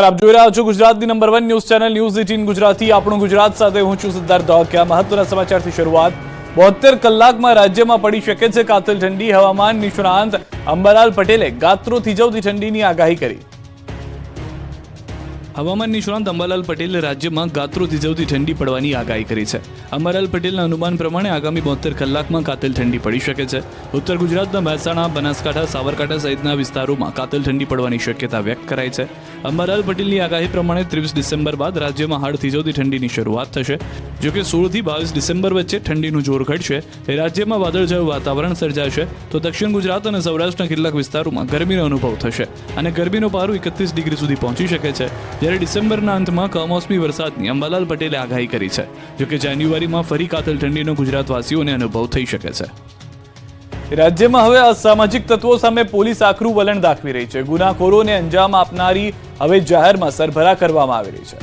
આપ જોઈ રહ્યા છો ગુજરાતની number one news channel news eighteen Gujarati. આપણું ગુજરાત સાથે હું છું સિદ્ધાર્થ ધોકિયા મહત્વના સમાચારથી શરૂઆત. બોતેર કલાકમાં રાજ્યમાં પડી શકે છે કાતલ ઠંડી. હવામાન નિષ્ણાંત અંબાલાલ પટેલે ગાત્રો થીજવતી ઠંડીની આગાહી કરી. હવામાન નિષ્ણાંત અંબાલાલ પટેલે રાજ્યમાં ગાત્રો થીજવતી ઠંડી પડવાની આગાહી કરી છે. અંબાલાલ પટેલના અનુમાન પ્રમાણે આગામી બોતેર કલાકમાં કાતિલ ઠંડી પડી શકે છે. ઉત્તર ગુજરાતના મહેસાણા, બનાસકાંઠા, સાબરકાંઠા સહિતના વિસ્તારોમાં કાતિલ ઠંડી પડવાની શક્યતા વ્યક્ત કરાઈ છે. અંબાલાલ પટેલની આગાહી પ્રમાણે ત્રીસ ડિસેમ્બર બાદ રાજ્યમાં હાડ થીજવતી ઠંડીની શરૂઆત થશે. જો કે સોળથી બાવીસ ડિસેમ્બર વચ્ચે ઠંડીનું જોર ઘટશે. એ રાજ્યમાં વાદળછાયું વાતાવરણ સર્જાશે. તો દક્ષિણ ગુજરાત અને સૌરાષ્ટ્રના કેટલાક વિસ્તારોમાં ગરમીનો અનુભવ થશે. અને ગરમીનો પારો એકત્રીસ ડિગ્રી સુધી પહોંચી શકે છે. જ્યારે ડિસેમ્બરના અંતમાં કમોસમી વરસાદની અંબાલાલ પટેલે આગાહી કરી છે જોકે જાન્યુઆરીમાં ફરી કાતલ ઠંડીનો ગુજરાતવાસીઓને અનુભવ થઈ શકે છે. રાજ્યમાં હવે અસામાજિક તત્વો સામે પોલીસ આકરું વલણ દાખવી રહી છે. ગુનાખોરોને અંજામ આપનારી હવે જાહેરમાં સરભરા કરવામાં આવી રહી છે.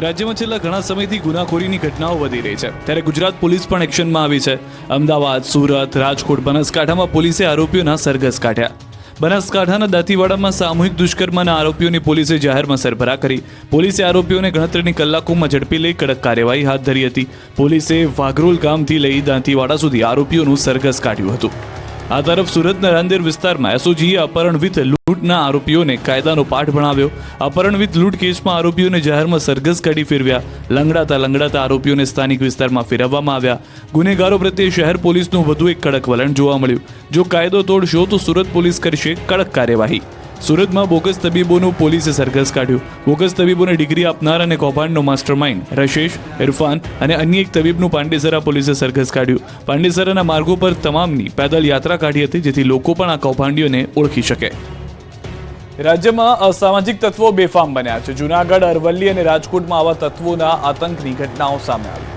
રાજ્યમાં છેલ્લા ઘણા સમયથી ગુનાખોરીની ઘટનાઓ વધી રહી છે. ત્યારે ગુજરાત પોલીસ પણ એક્શનમાં આવી છે. અમદાવાદ સુરત રાજકોટ બનાસકાંઠામાં પોલીસે આરોપીઓના સરઘસ કાઢ્યા. બનાસકાંઠાના દાંતીવાડામાં સામૂહિક દુષ્કર્મના આરોપીઓની પોલીસે જાહેરમાં સરભરા કરી. પોલીસે આરોપીઓને ગણતરીની કલાકોમાં ઝડપી લઈ કડક કાર્યવાહી હાથ ધરી હતી. પોલીસે વાઘરોલ ગામથી લઈ દાંતીવાડા સુધી આરોપીઓનું સરઘસ કાઢ્યું હતું. આ તરફ સુરતના રાંદેર વિસ્તારમાં એસઓજીએ અપહરણવિત લૂંટના આરોપીઓને કાયદાનો પાઠ ભણાવ્યો. અપહરણવિત લૂંટ કેસમાં આરોપીઓને જાહેરમાં સરઘસ કાઢી ફેરવ્યા. લંગડાતા લંગડાતા આરોપીઓને સ્થાનિક વિસ્તારમાં ફેરવવામાં આવ્યા. ગુનેગારો પ્રત્યે શહેર પોલીસનું વધુ એક કડક વલણ જોવા મળ્યું. જો કાયદો તોડશો તો સુરત પોલીસ કરશે કડક કાર્યવાહી. સુરતમાં બોગસ તબીબોનું પોલીસે સરઘસ કાઢ્યું. બોગસ તબીબોને ડિગ્રી આપનાર અને કૌભાંડનો માસ્ટર માઇન્ડ રશેશ, ઇરફાન અને અન્ય એક તબીબનું પાંડેસરા પોલીસે સરઘસ કાઢ્યું. પાંડેસરાના માર્ગો પર તમામની પેદલ યાત્રા કાઢી હતી, જેથી લોકો પણ આ કૌભાંડીઓને ઓળખી શકે. રાજ્યમાં અસામાજિક તત્વો બેફામ બન્યા છે. જુનાગઢ, અરવલ્લી અને રાજકોટમાં આવા તત્વોના આતંકની ઘટનાઓ સામે આવી.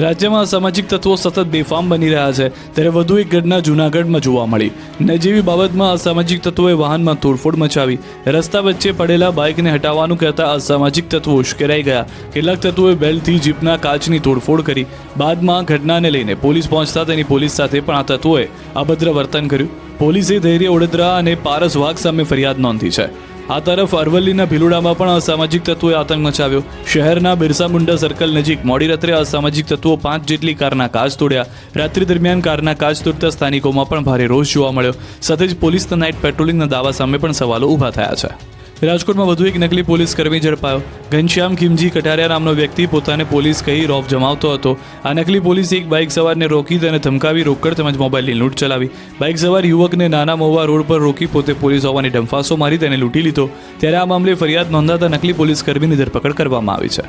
રાજ્યમાં અસામાજિક તત્વો સતત બેફામ બની રહ્યા છે. ત્યારે વધુ એક ઘટના જૂનાગઢમાં જોવા મળી. નજીવી બાબતમાં અસામાજિક તત્વોએ વાહનમાં તોડફોડ મચાવી, રસ્તા વચ્ચે પડેલા બાઇકને હટાવવાનું કહેતા અસામાજિક તત્વો ઉશ્કેરાઈ ગયા. કેટલાક તત્વોએ બેલથી જીપના કાચની તોડફોડ કરી. બાદમાં ઘટનાને લઈને પોલીસ પહોંચતા તેની પોલીસ સાથે પણ આ તત્વોએ અભદ્ર વર્તન કર્યું. પોલીસે ધૈર્ય ઓડેદરા અને પારસ વાઘ સામે ફરિયાદ નોંધી છે. આ તરફ અરવલ્લીના ભીલુડામાં પણ અસામાજિક તત્વોએ આતંક મચાવ્યો. શહેરના બિરસા મુંડા સર્કલ નજીક મોડી રાત્રે અસામાજિક તત્વો પાંચ જેટલી કારના કાચ તોડ્યા. રાત્રિ દરમિયાન કારના કાચ તોડતા સ્થાનિકોમાં પણ ભારે રોષ જોવા મળ્યો. સાથે જ પોલીસના નાઇટ પેટ્રોલિંગના દાવા સામે પણ સવાલો ઊભા થયા છે. રાજકોટમાં વધુ એક નકલી પોલીસ કર્મી ઝડપાયો. ઘનશ્યામ ખીમજી કટારિયા નામનો વ્યક્તિ પોતાને પોલીસ કહી રોફ જમાવતો હતો. આ નકલી પોલીસ એક બાઇક સવારને રોકી તેને ધમકાવી રોકડ તેમજ મોબાઈલની લૂંટ ચલાવી. બાઇક સવાર યુવકને નાના મોવા રોડ પર રોકી પોતે પોલીસ હોવાની ડંફાસો મારી તેને લૂંટી લીધો. ત્યારે આ મામલે ફરિયાદ નોંધાતા નકલી પોલીસ કર્મીની ધરપકડ કરવામાં આવી છે.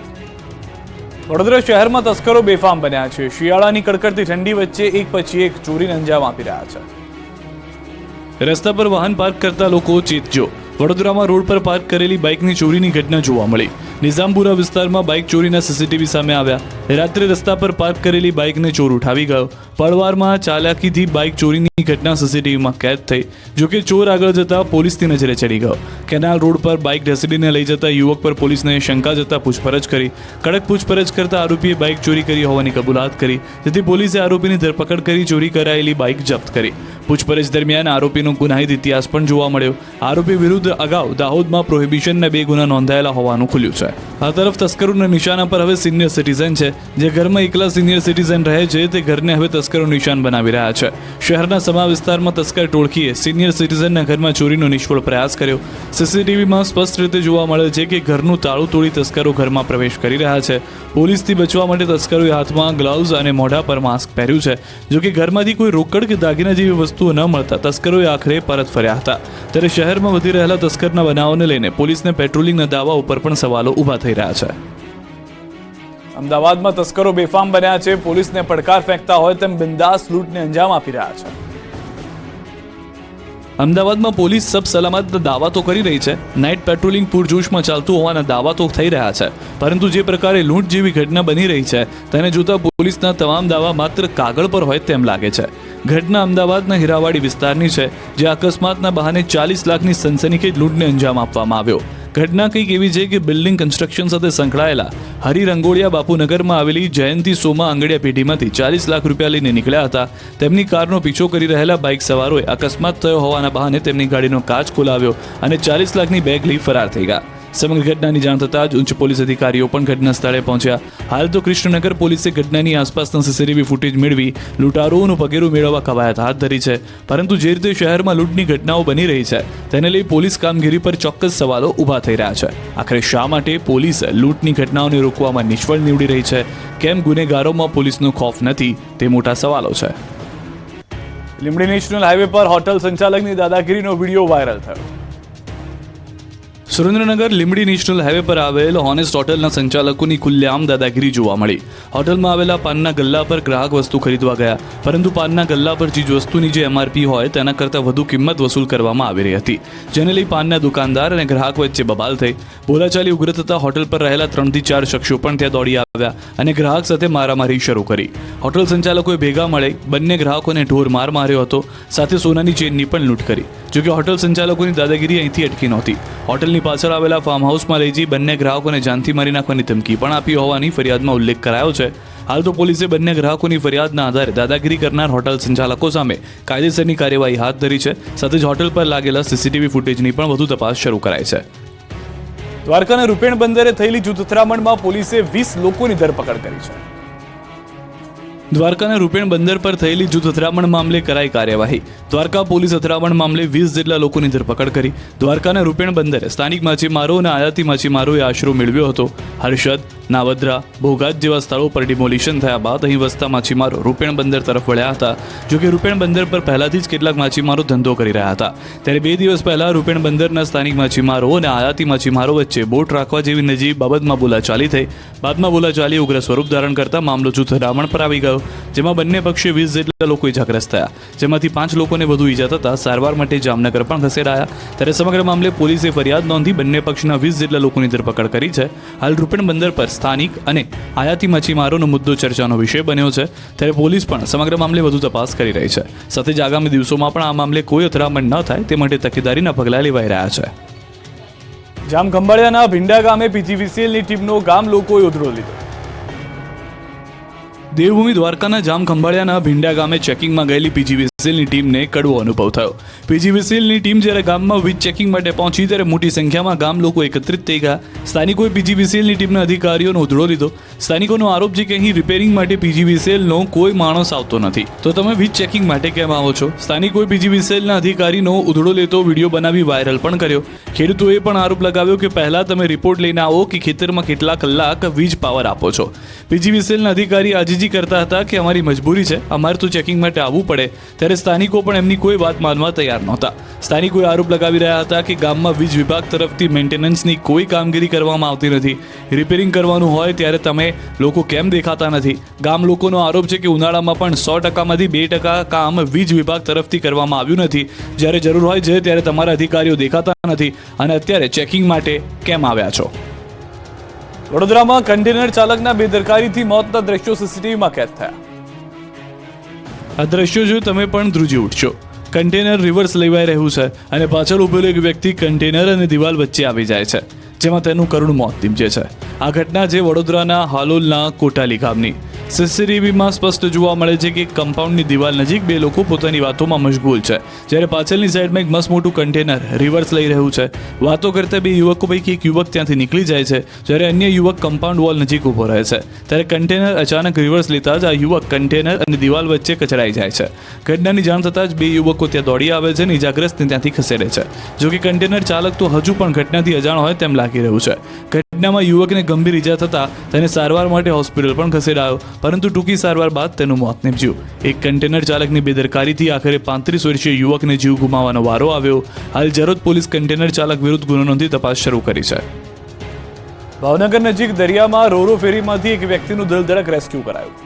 વડોદરા શહેરમાં તસ્કરો બેફામ બન્યા છે. શિયાળાની કડકડતી ઠંડી વચ્ચે એક પછી એક ચોરીને અંજામ આપી રહ્યા છે. રસ્તા પર વાહન પાર્ક કરતા લોકો ચેતજો. વડોદરામાં રોડ પર પાર્ક કરેલી બાઇકની ચોરીની ઘટના જોવા મળી. નિઝામપુરા વિસ્તારમાં બાઇક ચોરીના સીસીટીવી સામે આવ્યા. રાત્રે રસ્તા પર પાર્ક કરેલી બાઇકને ચોર ઉઠાવી ગયો. પડવારમાં ચાલાકીથી બાઇક ચોરીની ઘટના સીસીટીવીમાં કેદ થઈ. જોકે ચોર આગળ જતા પોલીસની નજરે ચડી ગયો. કેનાલ રોડ પર બાઇક ઢસડીને લઈ જતા યુવક પર પોલીસને શંકા જતા પૂછપરછ કરી. કડક પૂછપરછ કરતા આરોપીએ બાઇક ચોરી કરી હોવાની કબૂલાત કરી. જેથી પોલીસે આરોપીની ધરપકડ કરી ચોરી કરાયેલી બાઇક જપ્ત કરી. પૂછપરછ દરમિયાન આરોપીનો ગુનાહિત ઇતિહાસ પણ જોવા મળ્યો. આરોપી વિરુદ્ધ અગાઉ દાહોદમાં પ્રોહિબિશનના બે ગુના નોંધાયેલા હોવાનું ખુલ્યું છે. આ તરફ તસ્કરોના નિશાના પર હવે સિનિયર સિટીઝન છે. જે ઘરમાં એકલા સિનિયર સિટીઝન રહે છે, તે ઘરને હવે તસ્કરો નિશાન બનાવી રહ્યા છે. શહેરના સમા વિસ્તારમાં તસ્કર ટોળકીએ સિનિયર સિટીઝનના ઘરમાં ચોરીનો નિષ્ફળ પ્રયાસ કર્યો. સીસીટીવીમાં સ્પષ્ટ રીતે જોવા મળે છે કે ઘરનું તાળું તોડી તસ્કરો ઘરમાં પ્રવેશ કરી રહ્યા છે. પોલીસથી બચવા માટે તસ્કરોએ હાથમાં ગ્લવ્સ અને મોઢા પર માસ્ક પહેર્યું છે. જોકે ઘરમાંથી કોઈ રોકડ કે દાગીના જેવી વસ્તુઓ ન મળતા તસ્કરોએ આખરે પરત ફર્યા હતા. ત્યારે શહેરમાં વધી રહેલા તસ્કરના બનાવોને લઈને પોલીસને પેટ્રોલિંગના દાવા ઉપર પણ સવાલો ઊભા થઈ રહ્યા છે. અમદાવાદમાં તસ્કરો બેફામ બન્યા છે પોલીસને પડકાર ફેંકતા હોય તેમ બિંદાસ લૂંટને અંજામ આપી રહ્યા છે. અમદાવાદમાં પોલીસ સબ સલામતના દાવા તો કરી રહી છે નાઇટ પેટ્રોલિંગ પૂરજોશમાં ચાલતું હોવાના દાવા તો થઈ રહ્યા છે પરંતુ જે પ્રકારે લૂંટ જેવી ઘટના બની રહી છે તેને જોતા પોલીસના તમામ દાવા માત્ર કાગળ પર હોય તેમ લાગે છે. ઘટના અમદાવાદના હીરાવાડી વિસ્તારની છે, જે અકસ્માતના બહાને ચાલીસ લાખની સનસનીખેજ લૂંટને અંજામ આપવામાં આવ્યો. ઘટના કંઈક એવી છે કે બિલ્ડિંગ કન્સ્ટ્રક્શન સાથે સંકળાયેલા હરિ રંગોળિયા બાપુનગરમાં આવેલી જયંતિ સોમા આંગડિયા પેઢીમાંથી ચાલીસ લાખ રૂપિયા લઈને નીકળ્યા હતા. તેમની કારનો પીછો કરી રહેલા બાઇક સવારોએ અકસ્માત થયો હોવાના બહાને તેમની ગાડીનો કાચ ખોલાવ્યો અને ચાલીસ લાખની બેગ લઈ ફરાર થઈ ગયા સમગ્ર ઘટનાની જાણ થતાં જ ઉચ્ચ પોલીસ અધિકારીઓ પણ ઘટના સ્થળે પહોંચ્યા. હાલ તો કૃષ્ણનગર પોલીસે ઘટનાની આસપાસના સીસીટીવી ફૂટેજ મેળવી લૂંટારુઓનું પગેરું મેળવવા કવાયત હાથ ધરી છે. પરંતુ જે રીતે શહેરમાં લૂંટની ઘટનાઓ બની રહી છે, તેને લઈ પોલીસ કામગીરી પર ચોક્કસ સવાલો ઊભા થઈ રહ્યા છે. આખરે શા માટે પોલીસ લૂંટની ઘટનાઓને રોકવામાં નિષ્ફળ નીવડી રહી છે? કેમ ગુનેગારોમાં પોલીસનો ખોફ નથી? તે મોટા સવાલો છે. લીંબડી નેશનલ હાઈવે પર હોટલ સંચાલકની દાદાગીરીનો વીડિયો વાયરલ થયો. સુરેન્દ્રનગર લીંબડી નેશનલ હાઈવે પર આવેલ હોનેસ્ટ હોટલના સંચાલકોની ખુલ્લેઆમ દાદાગીરી જોવા મળી. હોટલમાં આવેલા પાનના ગલ્લા પર ગ્રાહક વસ્તુ ખરીદવા ગયા. પરંતુ પાનના ગલ્લા પર વસ્તુની જે એમઆરપી હોય તેના કરતાં વધુ કિંમત વસૂલ કરવામાં આવી રહી હતી. જેને લઈ પાનના દુકાનદાર અને ગ્રાહક વચ્ચે બબાલ થઈ. બોલાચાલી ઉગ્ર થતા હોટલ પર રહેલા ત્રણથી ચાર શખ્સો પણ ત્યાં દોડી આવ્યા અને ગ્રાહક સાથે મારામારી શરૂ કરી. હોટલ સંચાલકોએ ભેગા મળે, બંને ગ્રાહકોને ઢોર માર માર્યો હતો, સાથે સોનાની ચેનની પણ લૂંટ કરી. જોકે હોટલ સંચાલકોની દાદાગીરી અહીંથી અટકી નહોતી. હોટલની પાછળ આવેલા ફાર્મ હાઉસમાં લઈ જઈ બંને ગ્રાહકોને જાનથી મારી નાખવાની ધમકી પણ આપી હોવાની ફરિયાદમાં ઉલ્લેખ કરાયો છે. હાલ તો પોલીસે બંને ગ્રાહકોની ફરિયાદના આધારે દાદાગીરી કરનાર હોટલ સંચાલકો સામે કાયદેસરની કાર્યવાહી હાથ ધરી છે. સાથે જ હોટલ પર લાગેલા સીસીટીવી ફૂટેજની પણ વધુ તપાસ શરૂ કરાઈ છે. દ્વારકાના રૂપેણ બંદરે થયેલી જૂથ અથડામણમાં પોલીસે વીસ લોકોની ધરપકડ કરી છે. દ્વારકાના રૂપેણ બંદર પર થયેલી જૂથ અથડામણ મામલે કરાઈ કાર્યવાહી. દ્વારકા પોલીસ અથડામણ મામલે વીસ જેટલા લોકોની ધરપકડ કરી. દ્વારકાના રૂપેણ બંદરે સ્થાનિક માછીમારો અને આયાતી માછીમારોએ આશરો મેળવ્યો હતો. હર્ષદ, નાવદ્રા, ભોગાત જેવા સ્થળો પર ડિમોલિશન થયા બાદ અહીં વસતા માછીમારો રૂપેણ બંદર તરફ વળ્યા હતા. જોકે રૂપેણ બંદર પર પહેલાથી જ કેટલાક માછીમારો ધંધો કરી રહ્યા હતા. ત્યારે બે દિવસ પહેલા રૂપેણ બંદરના સ્થાનિક માછીમારો અને આયાતી માછીમારો વચ્ચે બોટ રાખવા જેવી નજીવી બાબતમાં બોલાચાલી થઈ. બાદમાં બોલાચાલી ઉગ્ર સ્વરૂપ ધારણ કરતા મામલો જૂથ અથડામણ પર આવી ગયો. જેમાં બંને પક્ષે વીસ જેટલા લોકો ઇજાગ્રસ્ત થયા. જેમાંથી પાંચ લોકોને વધુ ઈજા થતા સારવાર માટે જામનગર પણ ખસેડાયા. ત્યારે સમગ્ર મામલે પોલીસે ફરિયાદ નોંધી બંને પક્ષના વીસ જેટલા લોકોની ધરપકડ કરી છે. હાલ રૂપેણ બંદર પર સ્થાનિક અને આયાતી માછીમારોનો મુદ્દો ચર્ચાનો વિષય બન્યો છે. ત્યારે પોલીસ પણ સમગ્ર મામલે વધુ તપાસ કરી રહી છે. સાથે જ આગામી દિવસોમાં પણ આ મામલે કોઈ અથડામણ ન થાય તે માટે તકેદારીના પગલાં લેવાઈ રહ્યા છે. જામ ખંભાળિયાના ભીંડા ગામે પીજીવીસીએલની ટીમનો ગામ લોકોએ ઉધરો લીધો. દેવભૂમિ દ્વારકાના જામ ખંભાળિયાના ભીંડા ગામે ચેકિંગમાં ગયેલી પીજીવીસીએલની ટીમને કડવો અનુભવ થયો. પીજીવીસીએલની ટીમ જ્યારે ગામમાં વીજ ચેકિંગ માટે પહોંચી ત્યારે મોટી સંખ્યામાં ગામ લોકો એકત્રિત થઈ ગયા. સ્થાનિકોએ પીજીવીસીએલની ટીમના અધિકારીઓનો ઉધડો લીધો. સ્થાનિકોનો આરોપ છે કે અહીં રિપેરિંગ માટે પીજીવીસીએલનો કોઈ માણસ આવતો નથી. તો તમે વીજ ચેકિંગ માટે કેમ આવો છો? સ્થાનિકોએ પીજીવીસીએલના અધિકારીનો ઉધડો લેતો વીડિયો બનાવી વાયરલ પણ કર્યો. ખેડૂતોએ પણ આરોપ લગાવ્યો કે પહેલા તમે રિપોર્ટ લઈને આવો કે ખેતરમાં કેટલા કલાક વીજ પાવર આપો છો. પીજીવીસીએલના અધિકારી આજીજી કરતા હતા કે અમારી મજબૂરી છે, અમારે તો ચેકિંગ માટે આવવું પડે. ત્યારે સ્થાનિકો પણ એમની કોઈ વાત માનવા તૈયાર નહોતા. સ્થાનિકોએ આરોપ લગાવી રહ્યા હતા કે ગામમાં વીજ વિભાગ તરફથી મેન્ટેનન્સની કોઈ કામગીરી કરવામાં આવતી નથી. રિપેરિંગ કરવાનું હોય ત્યારે તમે લોકો કેમ દેખાતા નથી? ગામ લોકોનો આરોપ છે કે ઉનાળામાં પણ સો ટકામાંથી બે ટકા કામ વીજ વિભાગ તરફથી કરવામાં આવ્યું નથી. જ્યારે જરૂર હોય છે ત્યારે તમારા અધિકારીઓ દેખાતા નથી અને અત્યારે ચેકિંગ માટે કેમ આવ્યા છો? વડોદરામાં કન્ટેનર ચાલકના બેદરકારીથી મોતના દ્રશ્યો સીસીટીવીમાં કેદ થયા. આ દ્રશ્યો જો તમે પણ ધ્રુજી ઉઠશો. કન્ટેનર રિવર્સ લેવાઈ રહ્યું છે અને પાછળ ઉભેલો એક વ્યક્તિ કન્ટેનર અને દિવાલ વચ્ચે આવી જાય છે. જેમાં તેનું કરુણ મોત નીપજે છે. આ ઘટના જે વડોદરાના હાલોલના કોટાલી ગામની. સીસીટીવીમાં સ્પષ્ટ જોવા મળે છે કે કમ્પાઉન્ડની દિવાલ નજીક બે લોકો પોતાની વાતોમાં મશગુલ છે. જ્યારે પાછળની સાઈડમાં એક મસ્ત મોટું કન્ટેનર રિવર્સ લઈ રહ્યું છે. વાતો કરતા બે યુવકો પૈકી એક યુવક ત્યાંથી નીકળી જાય છે, જ્યારે અન્ય યુવક કમ્પાઉન્ડ વોલ નજીક ઊભો રહે છે. ત્યારે કન્ટેનર અચાનક રિવર્સ લેતા જ આ યુવક કન્ટેનર અને દિવાલ વચ્ચે કચડાઈ જાય છે. ઘટનાની જાણ થતાં જ બે યુવકો ત્યાં દોડી આવે છે અને ઇજાગ્રસ્તને ત્યાંથી ખસેડે છે. જોકે કન્ટેનર ચાલક તો હજુ પણ ઘટનાથી અજાણ હોય તેમ લાગી રહ્યું છે. ઘટનામાં યુવકને ગંભીર ઈજા થતાં તેને સારવાર માટે હોસ્પિટલ પણ ખસેડાયો. પરંતુ ટૂંકી સારવાર બાદ તેનું મોત નીપજ્યું. એક કન્ટેનર ચાલકની બેદરકારીથી આખરે પાંત્રીસ વર્ષીય યુવકને જીવ ગુમાવવાનો વારો આવ્યો. હાલ જરોદ પોલીસ કન્ટેનર ચાલક વિરુદ્ધ ગુનો નોંધી તપાસ શરૂ કરી છે. ભાવનગર નજીક દરિયામાં રોરો ફેરીમાંથી એક વ્યક્તિનું દિલધડક રેસ્ક્યુ કરાયું.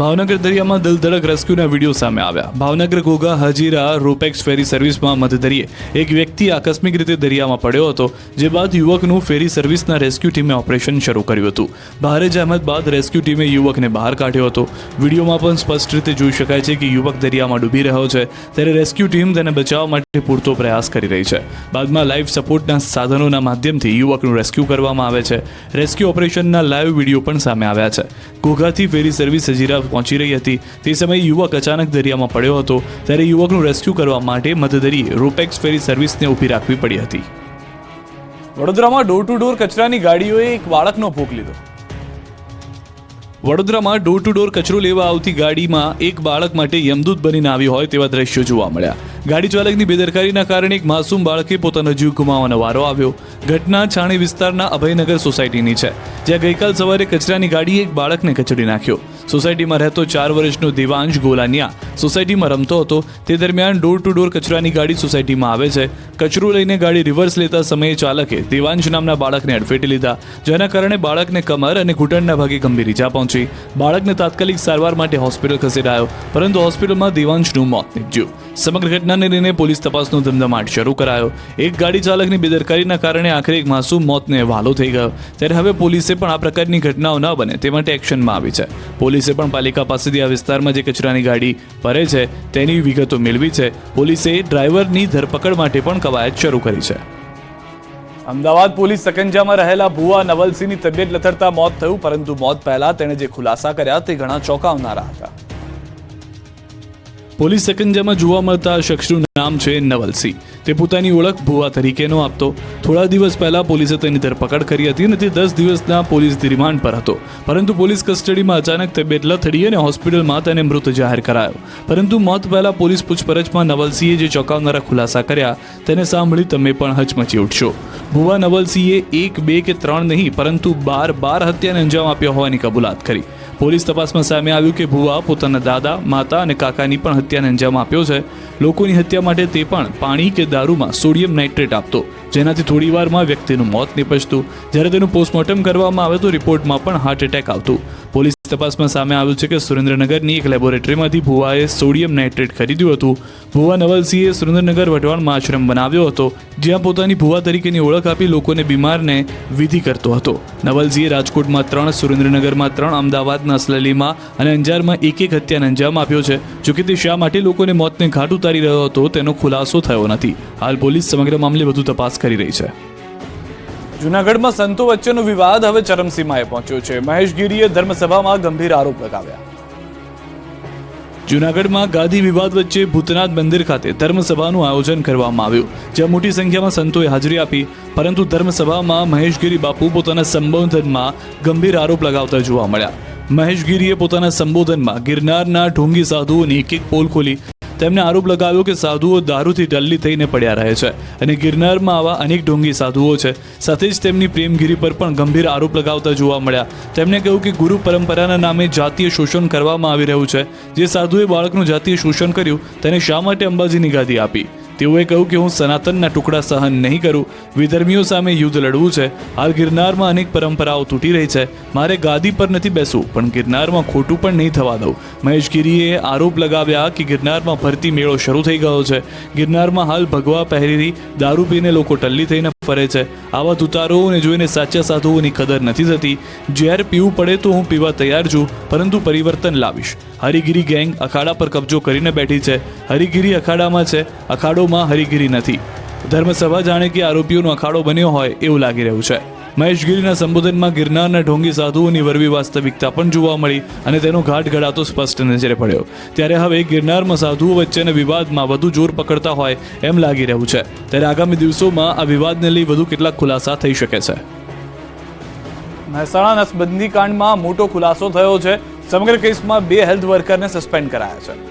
ભાવનગર દરિયામાં દલધડક રેસ્ક્યુના વીડિયો સામે આવ્યા. ભાવનગર ઘોઘા હજીરા, રોપેક્સ ફેરી સર્વિસમાં મધદરિયે એક વ્યક્તિ આકસ્મિક રીતે દરિયામાં પડ્યો હતો, જે બાદ યુવકનું ફેરી સર્વિસના રેસ્ક્યુ ટીમે ઓપરેશન શરૂ કર્યું હતું. ભારે જહેમત બાદ રેસ્ક્યુ ટીમે યુવકને બહાર કાઢ્યો હતો. વિડીયોમાં પણ સ્પષ્ટ રીતે જોઈ શકાય છે કે યુવક દરિયામાં ડૂબી રહ્યો છે, ત્યારે રેસ્ક્યુ ટીમ તેને બચાવવા માટે પૂરતો પ્રયાસ કરી રહી છે. બાદમાં લાઈફ સપોર્ટના સાધનોના માધ્યમથી યુવકનું રેસ્ક્યુ કરવામાં આવે છે. રેસ્ક્યુ ઓપરેશનના લાઈવ વીડિયો પણ સામે આવ્યા છે. ઘોઘાથી ફેરી સર્વિસ હજીરા પહોંચી રહી હતી. તે સમયે યુવક અચાનક દરિયામાં પડ્યો હતો. ત્યારે યુવકનું રેસ્ક્યુ કરવા માટે મધદરીએ રોપેક્સ ફેરી સર્વિસને ઊભી રાખવી પડી હતી. વડોદરામાં ડોર ટુ ડોર કચરાની ગાડીઓએ એક બાળકનો ભોગ લીધો. વડોદરામાં ડોર ટુ ડોર કચરો લેવા આવતી ગાડીમાં એક બાળક માટે યમદૂત બનીને આવ્યો હોય તેવા દ્રશ્યો જોવા મળ્યા. ગાડી ચાલકની બેદરકારીના કારણે એક માસૂમ બાળકે પોતાનો જીવ ગુમાવવાનો વારો આવ્યો. ઘટના છાણી વિસ્તારના અભયનગર સોસાયટીની છે, જ્યાં ગઈકાલ સવારે કચરાની ગાડીએ એક બાળકને કચડી નાખ્યો. સોસાયટીમાં રહેતો ચાર વર્ષનો દેવાંશ ગોલાનિયા સોસાયટીમાં રમતો હતો. તે દરમિયાન ડોર ટુ ડોર કચરાની ગાડી સોસાયટીમાં આવે છે. કચરો લઈને ગાડી રિવર્સ લેતા સમયે ચાલકે દેવાંશ નામના બાળકને અડફેટી લીધા, જેના કારણે બાળકને કમર અને ઘૂંટણના ભાગે ગંભીર ઈજા પહોંચી. બાળકને તાત્કાલિક સારવાર માટે હોસ્પિટલ ખસેડાયો, પરંતુ હોસ્પિટલમાં દેવાંશનું મોત નીપજ્યું. સમગ્ર ઘટનાને લઈને પોલીસ તપાસનો ધમધમાટ શરૂ કરાયો. એક ગાડી ચાલકની બેદરકારીના કારણે આખરે એક માસૂમ મોતને હવાલો થઈ ગયો. ત્યારે હવે પોલીસે પણ આ પ્રકારની ઘટનાઓ ન બને તે માટે એક્શનમાં આવી છે. પોલીસે પણ પાલિકા પાસેથી આ વિસ્તારમાં જે કચરાની ગાડી ભરે છે, તેની વિગતો મેળવી છે. પોલીસે ડ્રાઈવરની ધરપકડ માટે પણ કવાયત શરૂ કરી છે. અમદાવાદ પોલીસ સકંજામાં રહેલા ભુવા નવલસિંહની તબિયત લથડતા મોત થયું, પરંતુ મોત પહેલા તેણે જે ખુલાસા કર્યા તે ઘણા ચોંકાવનારા હતા. પોલીસ સકંજામાં જોવા મળતા શખ્સનું નામ છે નવલસિંહ. તે પોતાની ઓળખ ભુવા તરીકેનો આપતો. થોડા દિવસ પહેલા પોલીસે તેની ધરપકડ કરી હતી અને તે દસ દિવસના પોલીસ રિમાન્ડ પર હતો. પરંતુ પોલીસ કસ્ટડીમાં અચાનક તબિયત લથડી અને હોસ્પિટલમાં તેને મૃત જાહેર કરાયો. પરંતુ મોત પહેલા પોલીસ પૂછપરછમાં નવલસિંહે જે ચોંકાવનારા ખુલાસા કર્યા, તેને સાંભળી તમે પણ હચમચી ઉઠશો. ભુવા નવલસિંહે એક, બે કે ત્રણ નહીં, પરંતુ બાર બાર હત્યાને અંજામ આપ્યો હોવાની કબૂલાત કરી. પોલીસ તપાસમાં સામે આવ્યું કે ભુવા પોતાના દાદા, માતા અને કાકાની પણ હત્યાને અંજામ આપ્યો છે. લોકોની હત્યા માટે તે પણ પાણી કે દારૂમાં સોડિયમ નાઇટ્રેટ આપતો. જેનાથી થોડી વારમાં વ્યક્તિનું મોત નિપજતું. જ્યારે તેનું પોસ્ટમોર્ટમ કરવામાં આવે તો રિપોર્ટમાં પણ હાર્ટ એટેક આવતું. પોલીસ તપાસમાં સામે આવ્યું છે કે સુરેન્દ્રનગરની એક લેબોરેટરીમાંથી ભુવાએ સોડિયમ નાઇટ્રેટ ખરીદ્યું હતું. ભુવા નવલસિંહે સુરેન્દ્રનગર વઢવાણમાં આશ્રમ બનાવ્યો હતો, જ્યાં પોતાની ભુવા તરીકેની ઓળખ આપી લોકોને બીમારને વિધિ કરતો હતો. નવલસિંહે રાજકોટમાં ત્રણ, સુરેન્દ્રનગરમાં ત્રણ, અમદાવાદના અસલેલીમાં અને અંજારમાં એક એક હત્યાને અંજામ આપ્યો છે. જોકે તે શા માટે લોકોને મોતને ઘાટ ઉતારી રહ્યો હતો તેનો ખુલાસો થયો નથી. હાલ પોલીસ સમગ્ર મામલે વધુ તપાસ કરી રહી છે. જૂનાગઢમાં સંતો વચ્ચેનો વિવાદ હવે ચરમસીમાએ પહોંચ્યો છે. મહેશ ગીરીએ ધર્મસભામાં ગંભીર આરોપ લગાવ્યા. જૂનાગઢમાં ગાદી વિવાદ વચ્ચે ભૂતનાથ મંદિર ખાતે ધર્મસભાનું આયોજન કરવામાં આવ્યું, જ્યાં મોટી સંખ્યામાં સંતોએ હાજરી આપી, પરંતુ ધર્મસભામાં મહેશગીરી બાપુ પોતાના સંબોધનમાં ગંભીર આરોપ લગાવતા જોવા મળ્યા. મહેશગીરીએ પોતાના સંબોધનમાં ગિરનારના ઢોંગી સાધુઓની એક એક પોલ ખોલી. તેમણે આરોપ લગાવ્યો કે સાધુઓ દારૂથી ડલ્લી થઈને પડ્યા રહે છે અને ગિરનારમાં આવા અનેક ઢોંગી સાધુઓ છે. સાથે જ તેમની પ્રેમગીરી પર પણ ગંભીર આરોપ લગાવતા જોવા મળ્યા. તેમણે કહ્યું કે ગુરુ પરંપરાના નામે જાતીય શોષણ કરવામાં આવી રહ્યું છે. જે સાધુએ બાળકનું જાતીય શોષણ કર્યું, તેને શા માટે અંબાજીની ગાદી આપી? તેઓએ કહ્યું કે હું સનાતનના ટુકડા સહન નહીં કરું. વિધર્મીઓ સામે યુદ્ધ લડવું છે. હાલ ગિરનારમાં અનેક પરંપરાઓ તૂટી રહી છે. મારે ગાદી પર નથી બેસવું, પણ ગિરનારમાં ખોટું પણ નહીં થવા દઉં. મહેશ ગીરીએ આરોપ લગાવ્યા કે ગિરનારમાં ભરતી મેળો શરૂ થઈ ગયો છે. ગિરનારમાં હાલ ભગવા પહેરી દારૂ પીને લોકો ટલ્લી થઈને ફરે છે. આવા ઉતારોને જોઈને સાચા સાધુઓની કદર નથી થતી. ઝેર પીવું પડે તો હું પીવા તૈયાર છું, પરંતુ પરિવર્તન લાવીશ. હરિગીરી ગેંગ અખાડા પર કબજો કરીને બેઠી છે. હરિગીરી અખાડામાં છે. અખાડોમાં હરીગીરી નથી. ધર્મસભા જાણે કે આરોપીઓનો અખાડો બન્યો હોય એવું લાગી રહ્યું છે. મહેશગીરીના સંબોધનમાં ગિરનારના ઢોંગી સાધુઓની વરવી વાસ્તવિકતા પણ જોવા મળી અને તેનો ઘાટ ઘડાતો સ્પષ્ટ નજરે પડ્યો. ત્યારે હવે ગિરનારમાં સાધુઓ વચ્ચેના વિવાદમાં વધુ જોર પકડતા હોય એમ લાગી રહ્યું છે. ત્યારે આગામી દિવસોમાં આ વિવાદને લઈ વધુ કેટલાક ખુલાસા થઈ શકે છે. મહેસાણા નસબંધી કાંડમાં મોટો ખુલાસો થયો છે. સમગ્ર કેસમાં બે હેલ્થ વર્કરને સસ્પેન્ડ કરાયા છે.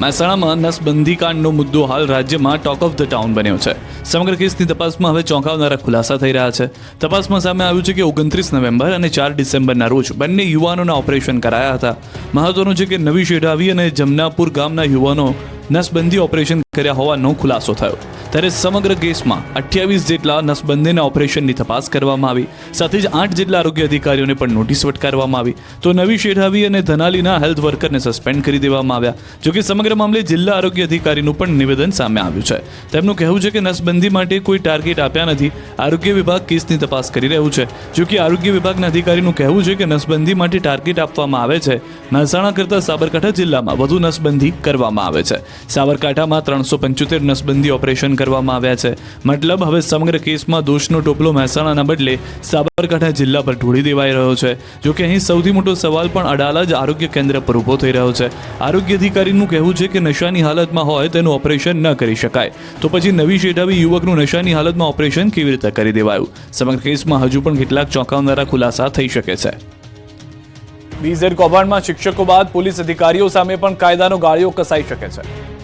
મહેસાણામાં નસબંધી કાંડનો મુદ્દો હાલ રાજ્યમાં ટોક ઓફ ધ ટાઉન બન્યો છે. સમગ્ર કેસની તપાસમાં હવે ચોંકાવનારા ખુલાસા થઈ રહ્યા છે. તપાસમાં સામે આવ્યું છે કે ઓગણત્રીસ નવેમ્બર અને ચાર ડિસેમ્બરના રોજ બંને યુવાનોના ઓપરેશન કરાયા હતા. મહત્વનું છે કે નવી શેઢાવી અને જમનાપુર ગામના યુવાનો નસબંધી ઓપરેશન કર્યા હોવાનો ખુલાસો થયો. ત્યારે સમગ્ર કેસમાં અઠ્યાવીસ જેટલા નસબંધીના ઓપરેશનની તપાસ કરવામાં આવી. સાથે જ આઠ જેટલા આરોગ્ય અધિકારીઓને પણ નોટિસ ફટકારવામાં આવી. તો નવી શેઠાવી અને ધનાલીના હેલ્થ વર્કરને સસ્પેન્ડ કરી દેવામાં આવ્યા. જોકે સમગ્ર મામલે જિલ્લા આરોગ્ય અધિકારીનું પણ નિવેદન સામે આવ્યું છે. તેમનું કહેવું છે કે નસબંધી માટે કોઈ ટાર્ગેટ આપ્યા નથી. આરોગ્ય વિભાગ કેસની તપાસ કરી રહ્યું છે. જોકે આરોગ્ય વિભાગના અધિકારીનું કહેવું છે કે નસબંધી માટે ટાર્ગેટ આપવામાં આવે છે. મહેસાણા કરતાં સાબરકાંઠા જિલ્લામાં વધુ નસબંધી કરવામાં આવે છે. સાબરકાંઠામાં ત્રણસો પંચોતેર નસબંધી ઓપરેશન કરવામાં આવ્યા છે. મતલબ હવે સમગ્ર કેસમાં દોષનો ટોપલો મહેસાણાના બદલે સાબરકાંઠા જિલ્લા પર ઢોળી દેવાઈ રહ્યો છે. જોકે અહીં સૌથી મોટો સવાલ પણ અડાલા જ આરોગ્ય કેન્દ્ર પર ઊભો થઈ રહ્યો છે. આરોગ્ય અધિકારીનું કહેવું છે કે નશાની હાલતમાં હોય તેનું ઓપરેશન ન કરી શકાય. તો પછી નવી શેઢાવી યુવકનું નશાની હાલતમાં ઓપરેશન કેવી રીતે કરી દેવાયું? સમગ્ર કેસમાં હજુ પણ કેટલાક ચોંકાવનારા ખુલાસા થઈ શકે છે. બીઝેડ કૌભાંડમાં શિક્ષકો બાદ પોલીસ અધિકારીઓ સામે પણ કાયદાનો ગાળિયો કસાઈ શકે છે.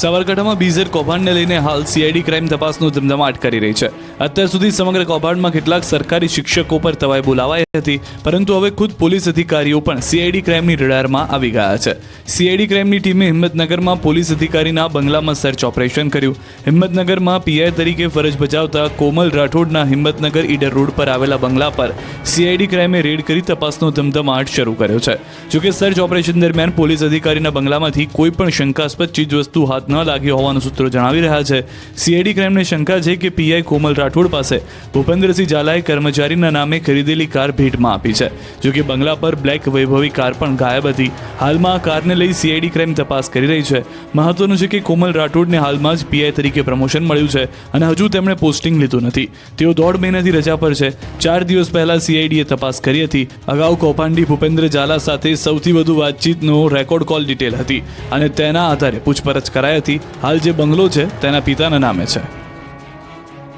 સાબરકાંઠામાં બીઝેડ કૌભાંડને લઈને હાલ સીઆઈડી ક્રાઇમ તપાસનો ધમધમાટ કરી રહી છે. અત્યાર સુધી સમગ્ર કૌભાંડમાં કેટલાક સરકારી શિક્ષકો પર તવાઈ બોલાવાઈ હતી, પરંતુ હવે ખુદ પોલીસ અધિકારીઓ પણ સીઆઈડી ક્રાઇમની રડારમાં આવી ગયા છે. સીઆઈડી ક્રાઇમની ટીમે હિંમતનગરમાં પોલીસ અધિકારીના બંગલામાં સર્ચ ઓપરેશન કર્યું. હિંમતનગરમાં પીઆઈ તરીકે ફરજ બજાવતા કોમલ રાઠોડના હિંમતનગર ઈડર રોડ પર આવેલા બંગલા પર સીઆઈડી ક્રાઇમે રેડ કરી તપાસનો ધમધમાટ શરૂ કર્યો છે. જોકે સર્ચ ઓપરેશન દરમિયાન પોલીસ અધિકારીના બંગલામાંથી કોઈ પણ શંકાસ્પદ ચીજવસ્તુ હાથ ન લાગી હોવાનું સૂત્રો જણાવી રહ્યા છે. સીઆઈડી ક્રાઇમને શંકા છે કે પીઆઈ કોમલ રાઠોડ પાસે ભૂપેન્દ્રસિંહ ઝાલાએ કર્મચારીના નામે ખરીદેલી કાર ભેટમાં આપી છે. જોકે બંગલા પર બ્લેક વૈભવી કાર પણ ગાયબ હતી. હાલમાં આ કારને લઈ સીઆઈડી ક્રાઇમ તપાસ કરી રહી છે. મહત્વનું છે કે કોમલ રાઠોડને હાલમાં જ પીઆઈ તરીકે પ્રમોશન મળ્યું છે અને હજુ તેમણે પોસ્ટિંગ લીધું નથી. તેઓ દોઢ મહિનાથી રજા પર છે. ચાર દિવસ પહેલા સીઆઈડીએ તપાસ કરી હતી. અગાઉ કૌભાંડી ભૂપેન્દ્ર ઝાલા સાથે સૌથી વધુ વાતચીતનો રેકોર્ડ કોલ ડિટેલ હતી અને તેના આધારે પૂછપરછ કરાઈ હતી હાલ જે બંગલો છે, તેના પિતાના નામે છે.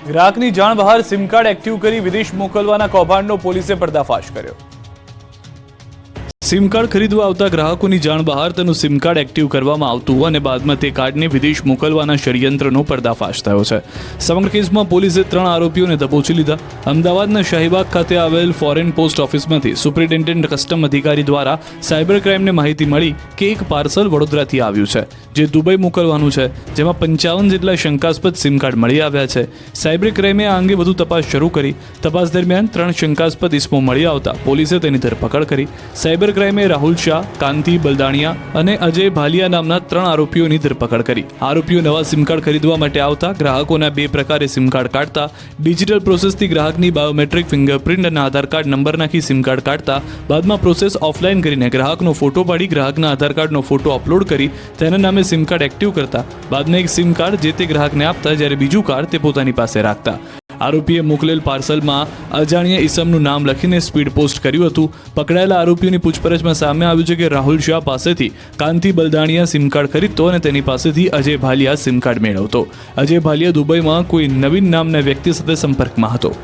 ગ્રાહકની જાણ બહાર સિમ કાર્ડ એક્ટિવ કરી વિદેશ મોકલવાના કૌભાંડનો પોલીસે પર્દાફાશ કર્યો. સિમ કાર્ડ ખરીદવા આવતા ગ્રાહકોની જાણ બહાર તેનું સિમ કાર્ડ એક્ટિવ કરવામાં આવતું અને બાદમાં તે કાર્ડને વિદેશ મોકલવાના ષડયંત્રનો પર્દાફાશ થયો છે. સમગ્ર કેસમાં પોલીસે ત્રણ આરોપીઓને દબોચી લીધા. અમદાવાદના શાહીબાગ ખાતે આવેલ ફોરેન પોસ્ટ ઓફિસમાંથી સુપ્રિન્ટેન્ડન્ટ કસ્ટમ અધિકારી દ્વારા સાયબર ક્રાઇમને માહિતી મળી કે એક પાર્સલ વડોદરાથી આવ્યું છે, જે દુબઈ મોકલવાનું છે, જેમાં પંચાવન જેટલા શંકાસ્પદ સિમ કાર્ડ મળી આવ્યા છે. સાયબર ક્રાઇમે આ અંગે વધુ તપાસ શરૂ કરી. તપાસ દરમિયાન ત્રણ શંકાસ્પદ ઇસમો મળી આવતા પોલીસે તેની ધરપકડ કરી. સાયબર ક્રાઇમે રાહુલ શાહ, કાંતિ બલદાણિયા અને અજય ભાલિયા નામના ત્રણ આરોપીઓની ધરપકડ કરી. આરોપીઓ નવા સિમ કાર્ડ ખરીદવા માટે આવતા, ગ્રાહકોના બે પ્રકારે સિમ કાર્ડ કાઢતા, ડિજિટલ પ્રોસેસથી ગ્રાહકની બાયોમેટ્રિક ફિંગરપ્રિન્ટ અને આધાર કાર્ડ નંબર નાખી સિમ કાર્ડ કાઢતા, બાદમાં પ્રોસેસ ઓફલાઈન કરીને ગ્રાહકનો ફોટો પાડી ગ્રાહકના આધાર કાર્ડનો ફોટો અપલોડ કરી તેના નામે સિમ કાર્ડ એક્ટિવ કરતા. બાદમાં એક સિમ કાર્ડ જે તે ગ્રાહકને આપતા, જ્યારે બીજું કાર્ડ તે પોતાની પાસે રાખતા. આરોપીએ મોકલેલ પાર્સલમાં અજાણ્યા ઈસમનું નામ લખીને સ્પીડ પોસ્ટ કર્યું હતું. પકડાયેલા આરોપીઓની પૂછપરછમાં સામે આવ્યું છે કે રાહુલ શાહ પાસેથી કાંતિ બલદાણિયા સિમ કાર્ડ ખરીદતો અને તેની પાસેથી અજય ભાલિયા સિમ કાર્ડ મેળવતો. અજય ભાલિયા દુબઈમાં કોઈ નવીન નામના વ્યક્તિ સાથે સંપર્કમાં હતો.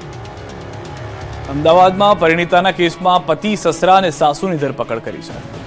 અમદાવાદમાં પરિણીતાના કેસમાં પતિ, સસરા અને સાસુની ધરપકડ કરી છે.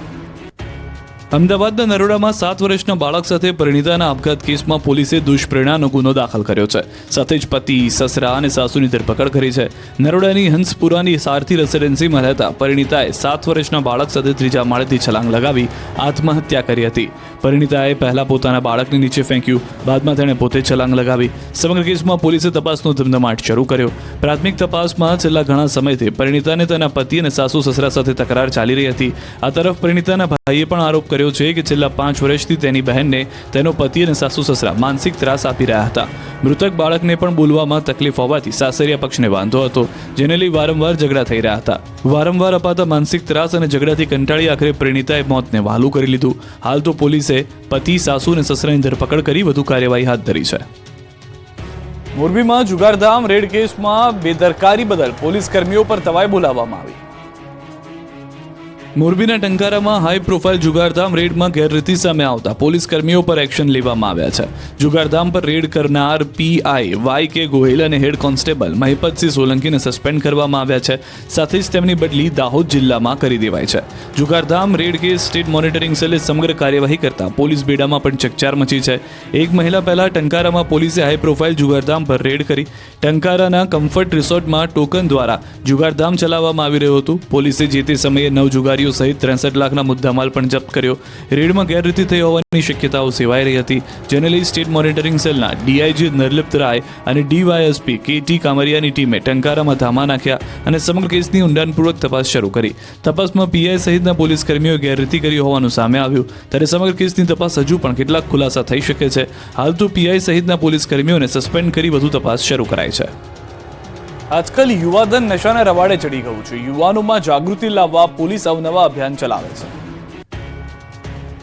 અમદાવાદના નરોડામાં સાત વર્ષના બાળક સાથે પરિણીતાના આપઘાત કેસમાં પોલીસે દુષ્પ્રેરણાનો ગુનો દાખલ કર્યો છે. સાથે જ પતિ, સસરા અને સાસુની ધરપકડ કરી છે. નરોડાની હંસપુરાની સારથી રેસિડેન્સીમાં રહેતા પરિણીતાએ સાત વર્ષના બાળક સાથે ત્રીજા માળેથી છલાંગ લગાવી આત્મહત્યા કરી હતી. પરિણીતાએ પહેલા પોતાના બાળકને નીચે ફેંક્યું. બાદમાં તેણે પોતે છલાંગ લગાવી. સમગ્ર કેસમાં પોલીસે તપાસનો ધમધમાટ શરૂ કર્યો. પ્રાથમિક તપાસમાં છેલ્લા ઘણા સમયથી પરિણીતાને તેના પતિ અને સાસુ, સસરા સાથે તકરાર ચાલી રહી હતી. આ તરફ પરિણીતાના ભાઈએ પણ આરોપ કર્યો છે કે છેલ્લા પાંચ વર્ષથી તેની બહેનને તેનો પતિ અને સાસુ સસરા માનસિક ત્રાસ આપી રહ્યા હતા. મૃતક બાળકને પણ બોલવામાં તકલીફ હોવાથી સાસરિયા પક્ષને વાંધો હતો, જેને લઈ વારંવાર ઝઘડા થઈ રહ્યા હતા. વારંવાર અપાતા માનસિક ત્રાસ અને ઝઘડાથી કંટાળી આખરે પરિણીતાએ મોતને વહાલું કરી લીધું. હાલ તો પોલીસે પતિ, સાસુ અને સસરાની ધરપકડ કરી વધુ કાર્યવાહી હાથ ધરી છે. મોરબીમાં જુગારધામ રેડ કેસમાં બેદરકારી બદલ પોલીસ કર્મીઓ પર તવાઈ બોલાવવામાં આવી. મોરબીના ટંકારામાં હાઈ પ્રોફાઇલ જુગારધામ રેડમાં ગેરરીતિ સામે આવતા પોલીસ કર્મીઓ પર એક્શન લેવામાં આવ્યા છે. જુગારધામ પર રેડ કરનાર પીઆઈ વાય કે ગોહિલ અને હેડ કોન્સ્ટેબલ મહિપતસિંહ સોલંકીને સસ્પેન્ડ કરવામાં આવ્યા છે. સાથે જ તેમની બદલી દાહોદ જિલ્લામાં કરી દેવાય છે. જુગારધામ રેડ કેસ સ્ટેટ મોનિટરિંગ સેલે સમગ્ર કાર્યવાહી કરતા પોલીસ બેડામાં પણ ચકચાર મચી છે. એક મહિલા પહેલા ટંકારામાં પોલીસે હાઈ પ્રોફાઇલ જુગારધામ પર રેડ કરી ટંકારાના કમ્ફર્ટ રિસોર્ટમાં ટોકન દ્વારા જુગારધામ ચલાવવામાં આવી રહ્યું હતું. પોલીસે જે તે સમયે નવ જુગારીઓ સંપત્તિઓ સહિત ત્રેસઠ લાખના મુદ્દામાલ પણ જપ્ત કર્યો. રેડમાં ગેરરીતિ થઈ હોવાની શક્યતાઓ સેવાઈ રહી હતી. જેને લઈ સ્ટેટ મોનિટરિંગ સેલના ડીઆઈજી નિર્લિપ્ત રાય અને ડીવાયએસપી કે ટી કામરિયાની ટીમે ટંકારામાં ધામા નાખ્યા અને સમગ્ર કેસની ઊંડાણપૂર્વક તપાસ શરૂ કરી. તપાસમાં પીઆઈ સહિતના પોલીસ કર્મીઓએ ગેરરીતિ કરી હોવાનું સામે આવ્યું. ત્યારે સમગ્ર કેસની તપાસ હજુ પણ કેટલાક ખુલાસા થઈ શકે છે. હાલ તો પીઆઈ સહિતના પોલીસ કર્મીઓને સસ્પેન્ડ કરી વધુ તપાસ શરૂ કરાઈ છે. આજકાલ યુવાધન નશાના રવાડે ચડી ગયું છે. યુવાનોમાં જાગૃતિ લાવવા પોલીસ અવનવા અભિયાન ચલાવે છે.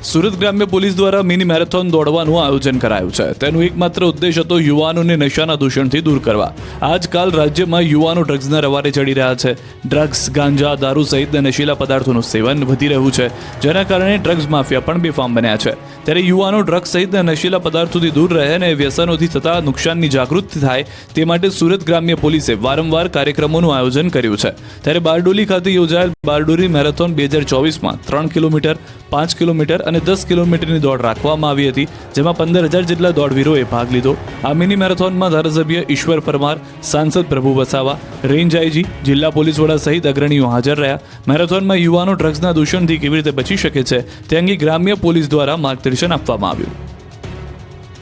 સુરત ગ્રામ્ય પોલીસ દ્વારા મિની મેરેથોન દોડવાનું આયોજન કરાયું છે. તેનો એકમાત્ર ઉદ્દેશ હતો યુવાનોને નશાના દૂષણથી દૂર કરવા. આજકાલ રાજ્યમાં યુવાનો ડ્રગ્સના રવાડે ચડી રહ્યા છે. ડ્રગ્સ, ગાંજા, દારૂ સહિત નશીલા પદાર્થોનું સેવન વધી રહ્યું છે, જેના કારણે ડ્રગ્સ માફિયા પણ બેફામ બન્યા છે. ત્યારે યુવાનો ડ્રગ્સ સહિત નશીલા પદાર્થોથી દૂર રહે અને વ્યસનોથી થતા નુકસાનની જાગૃતિ થાય તે માટે સુરત ગ્રામ્ય પોલીસે વારંવાર કાર્યક્રમોનું આયોજન કર્યું છે. ત્યારે બારડોલી ખાતે યોજાયેલ બારડોલી મેરેથોન બે હજાર ચોવીસમાં ત્રણ કિલોમીટર, પાંચ કિલોમીટર અને દસ કિલોમીટરની દોડ રાખવામાં આવી હતી, જેમાં પંદર હજાર જેટલા દોડવીરોએ ભાગ લીધો. આ મિની મેરેથોનમાં ધારાસભ્ય ઈશ્વર પરમાર, સાંસદ પ્રભુ વસાવા, રેન્જ આઈજી, જિલ્લા પોલીસ વડા સહિત અગ્રણીઓ હાજર રહ્યા. મેરેથોનમાં યુવાનો ડ્રગ્સના દૂષણથી કેવી રીતે બચી શકે છે, તે અંગે ગ્રામ્ય પોલીસ દ્વારા માર્ગદર્શન આપવામાં આવ્યું.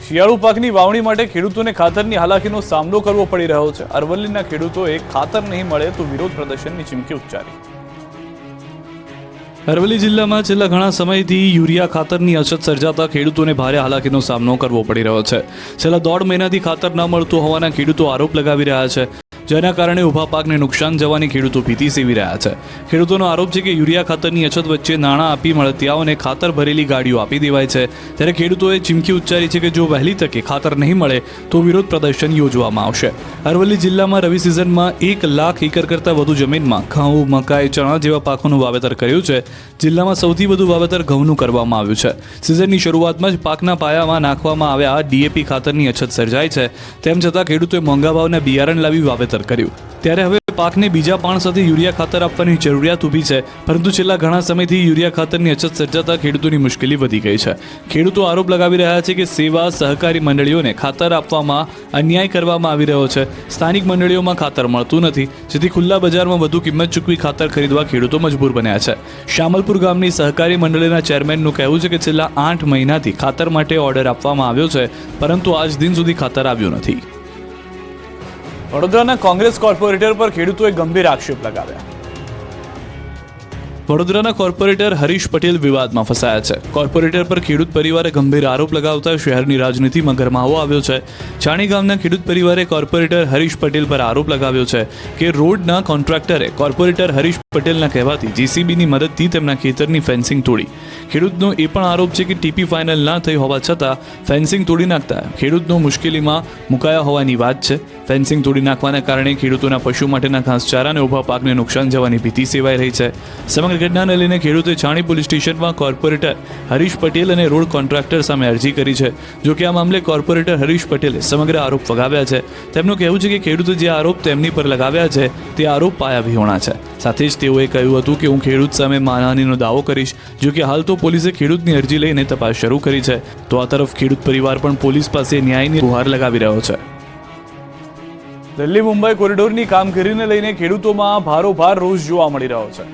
શિયાળુ પાકની વાવણી માટે ખેડૂતોને ખાતરની હાલાકીનો સામનો કરવો પડી રહ્યો છે. અરવલ્લીના ખેડૂતોએ ખાતર નહીં મળે તો વિરોધ પ્રદર્શનની ચીમકી ઉચ્ચારી. અરવલ્લી જિલ્લામાં છેલ્લા ઘણા સમયથી યુરિયા ખાતરની અછત સર્જાતા ખેડૂતોને ભારે હાલાકીનો સામનો કરવો પડી રહ્યો છે. છેલ્લા દોઢ મહિનાથી ખાતર ન મળતું હોવાના ખેડૂતો આરોપ લગાવી રહ્યા છે. જેના કારણે ઊભા પાકને નુકસાન જવાની ખેડૂતો ભીતિ સેવી રહ્યા છે. ખેડૂતોનો આરોપ છે કે યુરિયા ખાતરની અછત વચ્ચે નાણાં આપી મળતિયાઓને ખાતર ભરેલી ગાડીઓ આપી દેવાય છે. ત્યારે ખેડૂતોએ ચીમકી ઉચ્ચારી છે કે જો વહેલી તકે ખાતર નહીં મળે, તો વિરોધ પ્રદર્શન યોજવામાં આવશે. અરવલ્લી જિલ્લામાં રવિ સિઝનમાં એક લાખ એકર કરતાં વધુ જમીનમાં ઘઉં, મકાઈ, ચણા જેવા પાકોનું વાવેતર કર્યું છે. જિલ્લામાં સૌથી વધુ વાવેતર ઘઉંનું કરવામાં આવ્યું છે. સિઝનની શરૂઆતમાં જ પાકના પાયામાં નાખવામાં આવ્યા ડીએપી ખાતરની અછત સર્જાય છે. તેમ છતાં ખેડૂતોએ મોંઘા ભાવના બિયારણ લાવી વાવેતર કર્યું. ત્યારે હવે પાકને બીજા પાણ સાથે યુરિયા ખાતર આપવાની જરૂરિયાત ઊભી છે, પરંતુ છેલ્લા ઘણા સમયથી યુરિયા ખાતરની અછત સર્જાતા ખેડૂતોની મુશ્કેલી વધી ગઈ છે. ખેડૂતો આરોપ લગાવી રહ્યા છે કે સેવા સહકારી મંડળીઓને ખાતર આપવામાં અન્યાય કરવામાં આવી રહ્યો છે. સ્થાનિક મંડળીઓમાં ખાતર મળતું નથી, જેથી ખુલ્લા બજારમાં વધુ કિંમત ચૂકવી ખાતર ખરીદવા ખેડૂતો મજબૂર બન્યા છે. શામલપુર ગામની સહકારી મંડળીના ચેરમેનનું કહેવું છે કે છેલ્લા આઠ મહિનાથી ખાતર માટે ઓર્ડર આપવામાં આવ્યો છે, પરંતુ આજ દિન સુધી ખાતર આવ્યું નથી. વડોદરાના કોંગ્રેસ કોર્પોરેટર પર ખેડૂતોએ ગંભીર આક્ષેપ લગાવ્યા. વડોદરાના કોર્પોરેટર હરીશ પટેલ વિવાદમાં ફસાયા છે. કોર્પોરેટર પર ખેડૂત પરિવારે ગંભીર આરોપ લગાવતા શહેરની રાજનીતિમાં ગરમાવો આવ્યો છે. છાણી ગામના ખેડૂત પરિવારે કોર્પોરેટર હરીશ પટેલ પર આરોપ લગાવ્યો છે કે રોડના કોન્ટ્રાક્ટરે કોર્પોરેટર હરીશ પટેલના કહેવાથી જીસીબીની મદદથી તેમના ખેતરની ફેન્સિંગ તોડી. ખેડૂતનો એ પણ આરોપ છે કે ટીપી ફાઇનલ ના થઈ હોવા છતાં ફેન્સિંગ તોડી નાખતા ખેડૂતનો મુશ્કેલીમાં મુકાયા હોવાની વાત છે. ફેન્સિંગ તોડી નાખવાના કારણે ખેડૂતોના પશુ માટેના ઘાસચારા અને ઊભા પાકને નુકસાન જવાની ભીતિ સેવાઈ રહી છે. સમગ્ર ઘટનાને લઈને ખેડૂતે છાણી પોલીસ સ્ટેશનમાં કોર્પોરેટર હરીશ પટેલ અને રોડ કોન્ટ્રાક્ટર સામે અરજી કરી છે. જો કે આ મામલે કોર્પોરેટર હરીશ પટેલે સમગ્ર આરોપ ફગાવ્યા છે. તેમનું કહેવું છે કે ખેડૂતે જે આરોપ તેમની પર લગાવ્યા છે, તે આરોપ પાયાવિહોણા છે. સાથે જ તેઓએ કહ્યું હતું કે હું ખેડૂત સામે માનહાનીનો દાવો કરીશ, જો કે હાલ તો પોલીસે ખેડૂતની અરજી લઈને તપાસ શરૂ કરી છે. તો આ તરફ ખેડૂત પરિવાર પણ પોલીસ પાસે ન્યાયની ગુહાર લગાવી રહ્યો છે. દિલ્હી, મુંબઈ કોરિડોરની કામગીરીને લઈને ખેડૂતોમાં ભારોભાર રોષ જોવા મળી રહ્યો છે.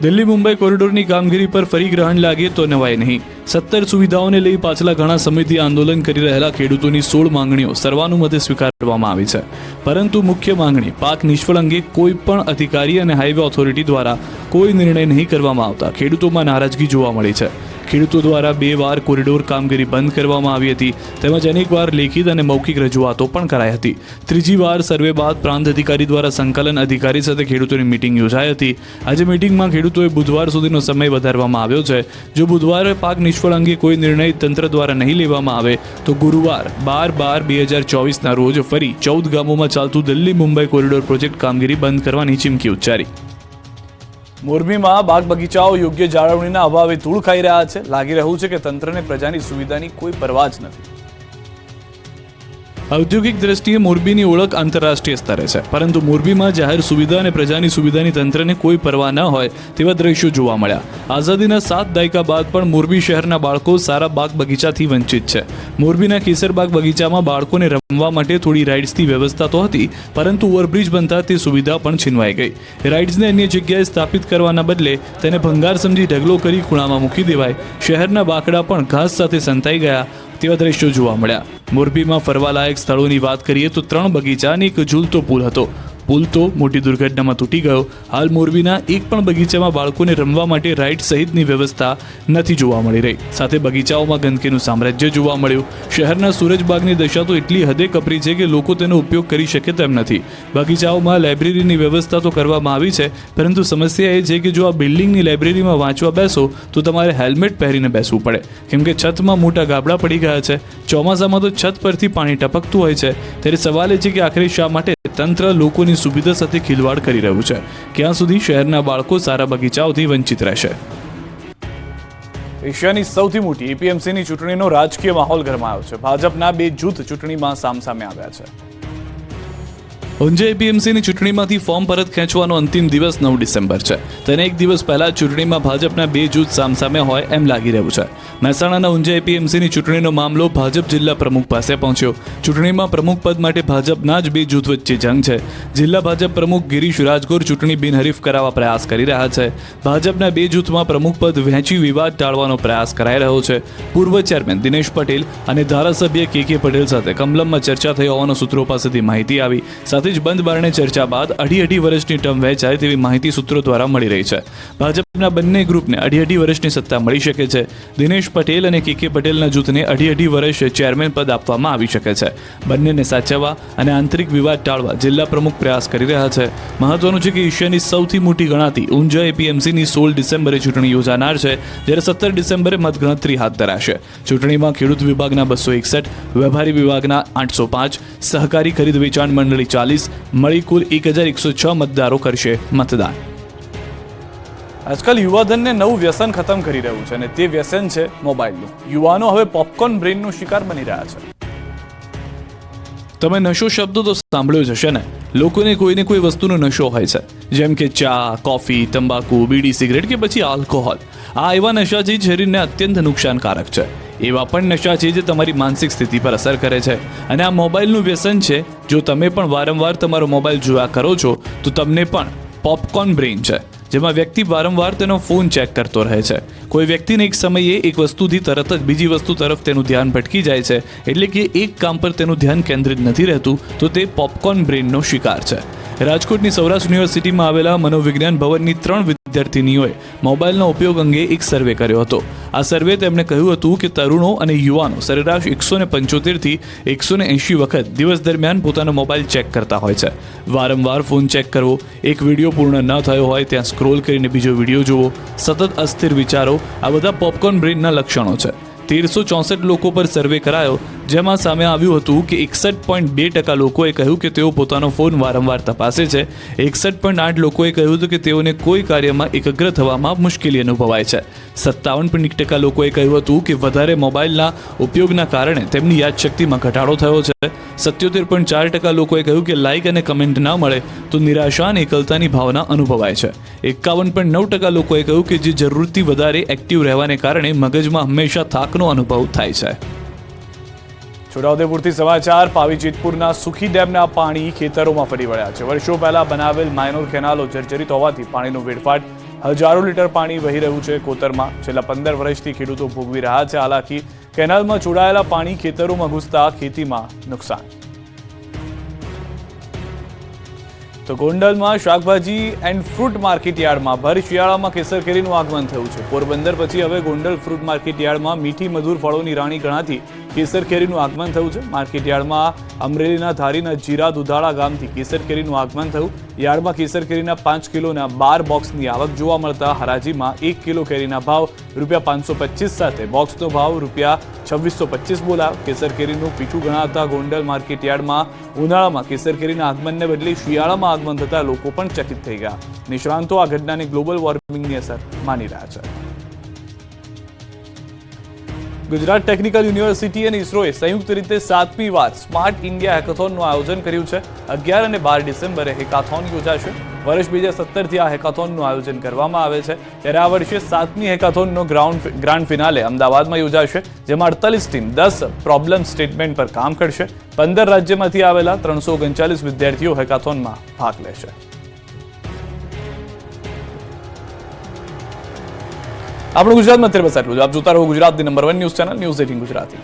દિલ્હી, મુંબઈ કોરિડોરની કામગીરી પર ફરી ગ્રહણ લાગે તો નવાય નહીં. સત્તર સુવિધાઓને લઈ પાછલા ઘણા સમયથી આંદોલન કરી રહેલા ખેડૂતોની સોળ માંગણીઓ સર્વાનુમતે સ્વીકારવામાં આવી છે. પરંતુ મુખ્ય માંગણી, પાક નિષ્ફળ અંગે કોઈ પણ અધિકારી અને હાઈવે ઓથોરિટી દ્વારા કોઈ નિર્ણય નહીં કરવામાં આવતા ખેડૂતોમાં નારાજગી જોવા મળી છે. ખેડૂતો દ્વારા બે વાર કોરિડોર કામગીરી બંધ કરવામાં આવી હતી. તેમજ અનેકવાર લેખિત અને મૌખિક રજૂઆતો પણ કરાઈ હતી. ત્રીજી વાર સર્વે બાદ પ્રાંત અધિકારી દ્વારા સંકલન અધિકારી સાથે ખેડૂતોની મિટિંગ યોજાઈ હતી. આજે મિટિંગમાં ખેડૂતોએ બુધવાર સુધીનો સમય વધારવામાં આવ્યો છે. જો બુધવારે પાક નિષ્ફળ અંગે કોઈ નિર્ણય તંત્ર દ્વારા નહીં લેવામાં આવે, તો ગુરુવાર બાર બાર બે હજાર ચોવીસના રોજ ફરી ચૌદ ગામોમાં ચાલતું દિલ્હી મુંબઈ કોરિડોર પ્રોજેક્ટ કામગીરી બંધ કરવાની ચીમકી ઉચ્ચારી. મોરબીમાં બાગ બગીચાઓ યોગ્ય જાળવણીના અભાવે ધૂળ ખાઈ રહ્યા છે. લાગી રહ્યું છે કે તંત્રને પ્રજાની સુવિધાની કોઈ પરવા જ નથી. ઔદ્યોગિક દ્રષ્ટિએ મોરબીની ઓળખ આંતરરાષ્ટ્રીય સ્તરે છે. પરંતુ મોરબીમાં જાહેર સુવિધા અને પ્રજાની સુવિધાની તંત્રને કોઈ પરવા ન હોય તેવા દ્રશ્યો જોવા મળ્યા. આઝાદીના સાત દાયકા બાદ પણ મોરબી શહેરના બાળકો સારા બાગ બગીચાથી વંચિત છે. મોરબીના કેસરબાગ બગીચામાં બાળકોને રમવા માટે થોડી રાઇડ્સની વ્યવસ્થા તો હતી, પરંતુ ઓવરબ્રિજ બનતા તે સુવિધા પણ છીનવાઈ ગઈ. રાઇડ્સને અન્ય જગ્યાએ સ્થાપિત કરવાના બદલે તેને ભંગાર સમજી ઢગલો કરી ખૂણામાં મૂકી દેવાય. શહેરના બાકડા પણ ઘાસ સાથે સંતાઈ ગયા. તેવા દ્રશ્યો જોવા મળ્યા. મોરબીમાં ફરવાલાયક સ્થળોની વાત કરીએ તો ત્રણ બગીચા અને એક ઝૂલતો પુલ હતો. પુલ તો મોટી દુર્ઘટનામાં તૂટી ગયો. હાલ મોરબીના એક પણ બગીચામાં બાળકોને રમવા માટે રાઇડ સહિતની વ્યવસ્થા નથી જોવા મળી રહી. સાથે બગીચાઓમાં ગંદકીનું સામ્રાજ્ય જોવા મળ્યું. શહેરના સૂરજબાગની દશા તો એટલી હદે કપરી છે કે લોકો તેનો ઉપયોગ કરી શકે તેમ નથી. બગીચાઓમાં લાઇબ્રેરીની વ્યવસ્થા તો કરવામાં આવી છે, પરંતુ સમસ્યા એ છે કે જો આ બિલ્ડિંગની લાઇબ્રેરીમાં વાંચવા બેસો, તો તમારે હેલ્મેટ પહેરીને બેસવું પડે. કેમ કે છતમાં મોટા ગાબડા પડી ગયા છે. ચોમાસામાં તો છત પરથી પાણી ટપકતું હોય છે. ત્યારે સવાલ એ છે કે આખરે શા માટે તંત્ર લોકોની સુવિધા સાથે ખિલવાડ કરી રહ્યું છે. ક્યાં સુધી શહેરના બાળકો સારા બગીચાઓથી વંચિત રહેશે? એશિયાની સૌથી મોટી એપીએમસીની ચૂંટણીનો રાજકીય માહોલ ગરમાયો છે. ભાજપના બે જૂથ ચૂંટણીમાં સામસામે આવ્યા છે. ઊંઝા એપીએમસીની ચૂંટણીમાંથી ફોર્મ પરત ખેંચવાનો અંતિમ દિવસ નવ ડિસેમ્બર છે. તેને એક દિવસ પહેલા ચૂંટણીમાં ભાજપના બે જૂથ સામસામે હોય એમ લાગી રહ્યું છે. મહેસાણાના ઊંઝા એપીએમસીની ચૂંટણીનો મામલો ભાજપ જિલ્લા પ્રમુખ પાસે પહોંચ્યો. ચૂંટણીમાં પ્રમુખ પદ માટે ભાજપના જ બે જૂથ વચ્ચે જંગ છે. જિલ્લા ભાજપ પ્રમુખ ગિરીશ રાજગોર ચૂંટણી બિનહરીફ કરાવવા પ્રયાસ કરી રહ્યા છે. ભાજપના બે જૂથમાં પ્રમુખ પદ વહેંચી વિવાદ ટાળવાનો પ્રયાસ કરાઈ રહ્યો છે. પૂર્વ ચેરમેન દિનેશ પટેલ અને ધારાસભ્ય કે કે પટેલ સાથે કમલમમાં ચર્ચા થઈ હોવાનો સૂત્રો પાસેથી માહિતી આવી. સાથે જ બંધ બારણે ચર્ચા બાદ અઢી અઢી વર્ષની ટર્મ વહેંચાય તેવી માહિતી સૂત્રો દ્વારા મળી રહી છે. ભાજપના બંને ગ્રુપને અઢી અઢી વર્ષની સત્તા મળી શકે છે. દિનેશ પટેલ અને કે કે પટેલના જૂથને અઢી અઢી વર્ષ ચેરમેન પદ આપવામાં આવી શકે છે. બંનેને સાચવવા અને આંતરિક વિવાદ ટાળવા જિલ્લા પ્રમુખ પ્રયાસ કરી રહ્યા છે. મહત્વનું છે કે એશિયાની સૌથી મોટી ગણાતી ઊંઝા એપીએમસીની સોળ ડિસેમ્બરે ચૂંટણી યોજાનાર છે. જ્યારે સત્તર ડિસેમ્બરે મતગણતરી હાથ ધરાશે. ચૂંટણીમાં ખેડૂત વિભાગના બસો એકસઠ વેપારી વિભાગના આઠસો પાંચ, સહકારી ખરીદ વેચાણ મંડળી ચાલીસ મળી કુલ એક હજાર એકસો છ મતદારો કરશે મતદાન. આજકાલ યુવાધનને નવું વ્યસન ખતમ કરી રહ્યું છે અને તે વ્યસન છે મોબાઈલનું. યુવાનો હવે પોપકોર્ન બ્રેનનો શિકાર બની રહ્યા છે. તમે નશો શબ્દ તો સાંભળ્યો જ હશે ને? લોકોને કોઈને કોઈ વસ્તુનો નશો હોય છે. જેમ કે ચા, કોફી, તંબાકુ, બીડી, સિગરેટ કે પછી આલ્કોહોલ. આ એવા નશા જે શરીરને અત્યંત નુકસાનકારક છે. એવા પણ નશા છે જે તમારી માનસિક સ્થિતિ પર અસર કરે છે. અને આ મોબાઈલનું વ્યસન છે, જો તમે પણ વારંવાર તમારો મોબાઈલ જોયા કરો છો, તો તમને પણ પોપકોર્ન બ્રેઇન છે, જેમાં વ્યક્તિ વારંવાર તેનો ફોન ચેક કરતો રહે છે. કોઈ વ્યક્તિને એક સમયે એક વસ્તુથી તરત જ બીજી વસ્તુ તરફ તેનું ધ્યાન ભટકી જાય છે, એટલે કે એક કામ પર તેનું ધ્યાન કેન્દ્રિત નથી રહેતું, તો તે પોપકોર્ન બ્રેઇનનો શિકાર છે. રાજકોટની સૌરાષ્ટ્ર યુનિવર્સિટીમાં આવેલા મનોવિજ્ઞાન ભવનની ત્રણ વિદ્યાર્થીનીઓએ મોબાઈલનો ઉપયોગ અંગે એક સર્વે કર્યો હતો. આ સર્વે તેમણે કહ્યું હતું કે તરુણો અને યુવાનો સરેરાશ એકસો ને પંચોતેરથી એકસો ને એંશી વખત દિવસ દરમિયાન પોતાનો મોબાઈલ ચેક કરતા હોય છે. વારંવાર ફોન ચેક કરવો, એક વીડિયો પૂર્ણ ન થયો હોય ત્યાં સ્ક્રોલ કરીને બીજો વીડિયો જોવો, સતત અસ્થિર વિચારો, આ બધા પોપકોર્ન બ્રેનના લક્ષણો છે. તેરસો ચોસઠ લોકો પર સર્વે કરાયો, જેમાં સામે આવ્યું હતું કે એકસઠ પોઈન્ટ બે ટકા લોકોએ કહ્યું કે તેઓ પોતાનો ફોન વારંવાર તપાસે છે. એકસઠ પોઈન્ટ આઠ લોકોએ કહ્યું હતું કે તેઓને કોઈ કાર્યમાં એકગ્ર થવામાં મુશ્કેલી અનુભવાય છે. સત્તાવન પોઈન્ટ ટકા લોકોએ કહ્યું હતું કે વધારે મોબાઈલના ઉપયોગના કારણે તેમની યાદશક્તિમાં ઘટાડો થયો છે. સત્યોતેર પોઈન્ટ ચાર ટકા લોકોએ કહ્યું કે લાઇક અને કમેન્ટ ના મળે તો નિરાશા અને એકલતાની ભાવના અનુભવાય છે. એકાવન પોઈન્ટ નવ ટકા લોકોએ કહ્યું કે જે જરૂરથી વધારે એક્ટિવ રહેવાને કારણે મગજમાં હંમેશા થાકનો અનુભવ થાય છે. છોટાઉદેપુરથી સમાચાર, પાવીજેતપુરના સુખી ડેમના પાણી ખેતરોમાં ફરી વળ્યા છે. વર્ષો પહેલા બનાવેલ માઇનોર કેનાલો જર્જરિત હોવાથી પાણીનો વેડફાટ હજારો લીટર પાણી વહી રહ્યું છે કોતરમાં. છેલ્લા પંદર વર્ષથી ખેડૂતો ભોગવી રહ્યા છે. હાલાકી કેનાલમાં જોડાયેલા પાણી ખેતરોમાં ઘૂસતા ખેતીમાં નુકસાન. તો ગોંડલમાં શાકભાજી એન્ડ ફ્રૂટ માર્કેટ યાર્ડમાં ભર શિયાળામાં કેસર કેરીનું આગમન થયું છે. પોરબંદર પછી હવે ગોંડલ ફ્રૂટ માર્કેટ યાર્ડમાં મીઠી મધુર ફળોની રાણી ગણાતી કેસર કેરીનું આગમન થયું છે. માર્કેટ યાર્ડમાં અમરેલીના ધારીના જીરા દુધાળા ગામથી કેસર કેરીનું આગમન થયું. યાર્ડમાં કેસર કેરીના પાંચ કિલોના બાર બોક્સની આવક જોવા મળતા હરાજીમાં એક કિલો કેરીના ભાવ રૂપિયા પાંચસો પચીસ સાથે બોક્સનો ભાવ રૂપિયા છવ્વીસો પચીસ બોલાવ કેસર કેરીનું પીઠું ગણાતા ગોંડલ માર્કેટ યાર્ડમાં ઉનાળામાં કેસર કેરીના આગમનને બદલે શિયાળામાં આગમન થતા લોકો પણ ચકિત થઈ ગયા. નિષ્ણાંતો આ ઘટનાને ગ્લોબલ વોર્મિંગની અસર માની રહ્યા છે. ગુજરાત ટેકનિકલ યુનિવર્સિટી અને ઇસરોએ સંયુક્ત રીતે સાતમી વાર સ્માર્ટ ઇન્ડિયા હેકાથોનનું આયોજન કર્યું છે. અગિયાર અને બાર ડિસેમ્બરે હેકાથોન યોજાશે. વર્ષ બે હજાર સત્તરથી આ હેકાથોનનું આયોજન કરવામાં આવે છે. ત્યારે આ વર્ષે સાતમી હેકાથોનનો ગ્રાઉન્ડ ગ્રાન્ડ ફિનાલે અમદાવાદમાં યોજાશે, જેમાં અડતાલીસ ટીમ દસ પ્રોબ્લેમ સ્ટેટમેન્ટ પર કામ કરશે. પંદર રાજ્યમાંથી આવેલા ત્રણસો ઓગણચાલીસ વિદ્યાર્થીઓ હેકાથોનમાં ભાગ લેશે. આપણું ગુજરાતમાં અત્યારે બસ આટલું જ. આપ જોતા રહો ગુજરાતની number one news channel news eighteen Gujarati.